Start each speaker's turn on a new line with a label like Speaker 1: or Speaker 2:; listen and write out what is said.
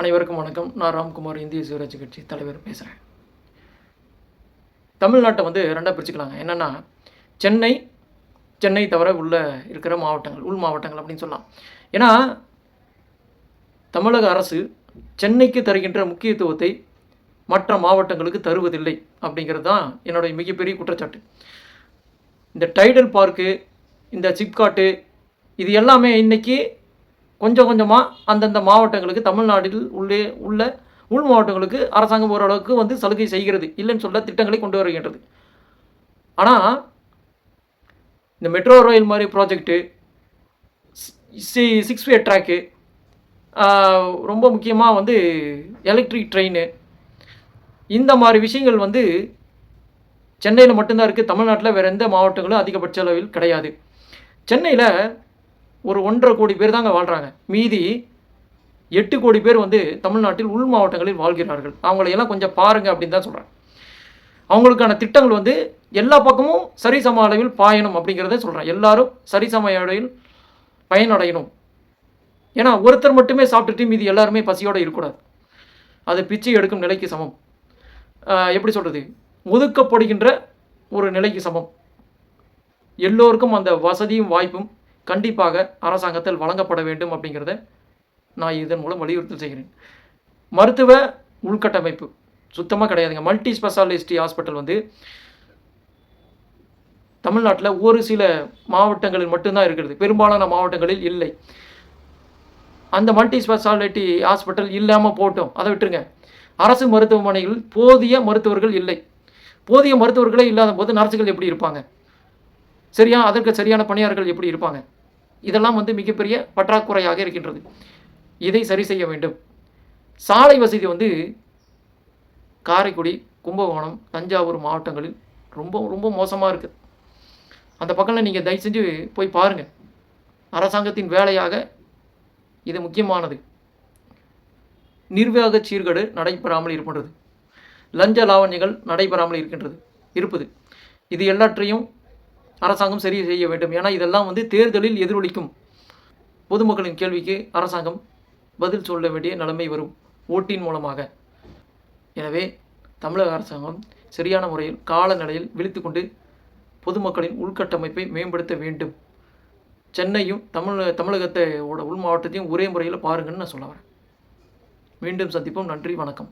Speaker 1: அனைவருக்கும் வணக்கம். நான் ராம்குமார் இந்திய சுயராட்சி கட்சி தலைவர் பேசுகிறேன் தமிழ்நாட்டை வந்து ரெண்டாக பிரிச்சுக்கலாங்க. என்னென்னா சென்னை சென்னை தவிர உள்ள இருக்கிற மாவட்டங்கள் உள் மாவட்டங்கள் அப்படின்னு சொல்லலாம். ஏன்னா தமிழக அரசு சென்னைக்கு தருகின்ற முக்கியத்துவத்தை மற்ற மாவட்டங்களுக்கு தருவதில்லை அப்படிங்கிறது தான் என்னுடைய மிகப்பெரிய குற்றச்சாட்டு. இந்த டைடல் பார்க்கு இந்த சிப்காட்டு இது எல்லாமே இன்றைக்கி கொஞ்சம் கொஞ்சமாக அந்தந்த மாவட்டங்களுக்கு தமிழ்நாட்டில் உள்ளே உள்ள உள் மாவட்டங்களுக்கு அரசாங்கம் ஓரளவுக்கு வந்து சலுகை செய்கிறது இல்லைன்னு சொல்ல திட்டங்களை கொண்டு வருகின்றது. ஆனால் இந்த மெட்ரோ ரயில் மாதிரி ப்ராஜெக்ட்டு சி சிக்ஸ் வே ட்ராக்கு ரொம்ப முக்கியமாக வந்து எலக்ட்ரிக் ட்ரெயின் இந்த மாதிரி விஷயங்கள் வந்து சென்னையில் மட்டும்தான் இருக்குது தமிழ்நாட்டில் வேறு எந்த மாவட்டங்களும் அதிகபட்ச அளவில் கிடையாது. சென்னையில் ஒரு ஒன்றரை கோடி பேர் தாங்க வாழ்கிறாங்க மீதி எட்டு கோடி பேர் வந்து தமிழ்நாட்டில் உள் மாவட்டங்களில் வாழ்கிறார்கள். அவங்களையெல்லாம் கொஞ்சம் பாருங்கள் அப்படின்னு தான் சொல்கிறேன் அவங்களுக்கான திட்டங்கள் வந்து எல்லா பக்கமும் சரிசம அளவில் பாயணும் அப்படிங்கிறத சொல்கிறேன் எல்லாரும் சரிசம அளவில் பயனடையணும். ஏன்னா ஒருத்தர் மட்டுமே சாப்பிட்டுட்டு மீதி எல்லாருமே பசியோடு இருக்கக்கூடாது. அது பிச்சை எடுக்கும் நிலைக்கு சமம். எப்படி சொல்கிறது ஒதுக்கப்படுகின்ற ஒரு நிலைக்கு சமம். எல்லோருக்கும் அந்த வசதியும் வாய்ப்பும் கண்டிப்பாக அரசாங்கத்தில் வழங்கப்பட வேண்டும் அப்படிங்கிறத நான் இதன் மூலம் வலியுறுத்தல் செய்கிறேன். மருத்துவ உள்கட்டமைப்பு. சுத்தமாக கிடையாதுங்க. மல்டி ஸ்பெஷாலிட்டி ஹாஸ்பிட்டல் வந்து தமிழ்நாட்டில் ஒரு சில மாவட்டங்களில் மட்டும்தான் இருக்கிறது. பெரும்பாலான மாவட்டங்களில் இல்லை. அந்த மல்டி ஸ்பெஷாலிட்டி ஹாஸ்பிட்டல் இல்லாமல் போட்டோம். அதை விட்டுருங்க. அரசு மருத்துவமனையில் போதிய மருத்துவர்கள் இல்லை. போதிய மருத்துவர்களே இல்லாத போது நர்ஸுகள் எப்படி இருப்பாங்க? சரியா? அதற்கு சரியான பணியாளர்கள் எப்படி இருப்பாங்க? இதெல்லாம் வந்து மிகப்பெரிய பற்றாக்குறையாக இருக்கின்றது. இதை சரி செய்ய வேண்டும். சாலை வசதி வந்து காரைக்குடி கும்பகோணம் தஞ்சாவூர் மாவட்டங்களில் ரொம்ப ரொம்ப மோசமாக இருக்குது அந்த பக்கம்லாம் நீங்கள் தயவு செஞ்சு போய் பாருங்கள் அரசாங்கத்தின் வேலையாக இது முக்கியமானது. நிர்வாக சீர்கேடு நடைபெறாமல் இருக்கின்றது. லஞ்ச லாவண்யங்கள் நடைபெறாமல் இருக்கின்றது. இருப்பது. இது எல்லாற்றையும் அரசாங்கம் சரி செய்ய வேண்டும். ஏன்னா இதெல்லாம் வந்து தேர்தலில் எதிரொலிக்கும். பொதுமக்களின் கேள்விக்கு அரசாங்கம் பதில் சொல்ல வேண்டிய நிலைமை வரும் ஓட்டின் மூலமாக. எனவே தமிழக அரசாங்கம் சரியான முறையில் காலநிலையில் விழித்து கொண்டு பொதுமக்களின் உள்கட்டமைப்பை மேம்படுத்த வேண்டும். சென்னையும் தமிழ் தமிழகத்தோட உள் மாவட்டத்தையும் ஒரே முறையில் பாருங்கன்னு நான் சொல்ல வரேன். மீண்டும் சந்திப்போம். நன்றி வணக்கம்.